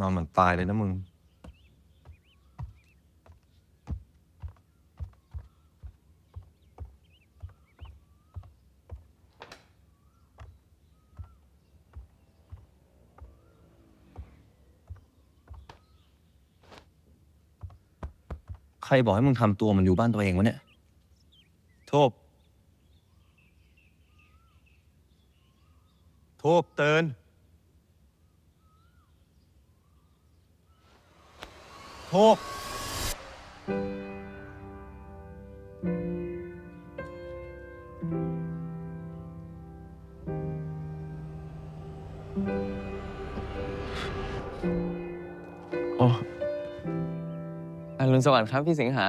นอนเหมือนตายเลยนะมึง ใครบอกให้มึงทำตัวมันอยู่บ้านตัวเองวะเนี่ย โทบ โทบเตือน โทบโอ้อรุณสวัสดิ์ครับพี่สิงหา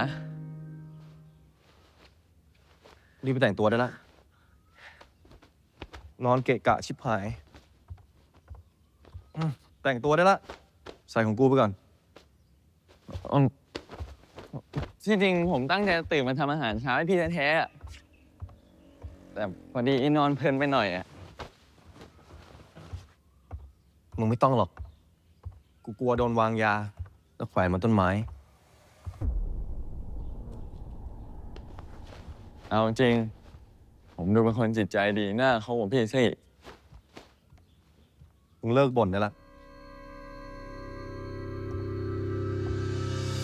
รีบไปแต่งตัวได้ละ นอนเกะกะชิบหายอืมแต่งตัวได้ละ ใส่ของกูไปก่อน อืมที่จริงผมตั้งใจตื่นมาทำอาหารเช้าให้พี่แท้ๆอะแต่พอดีนอนเพลินไปหน่อยอะมึงไม่ต้องหรอก กูกลัวโดนวางยา แล้วแขวนมันต้นไม้ เอาจริง ผมดูเป็นคนจิตใจดีหน้าเขาผมพี่ซะอีก มึงเลิกบ่นได้ละ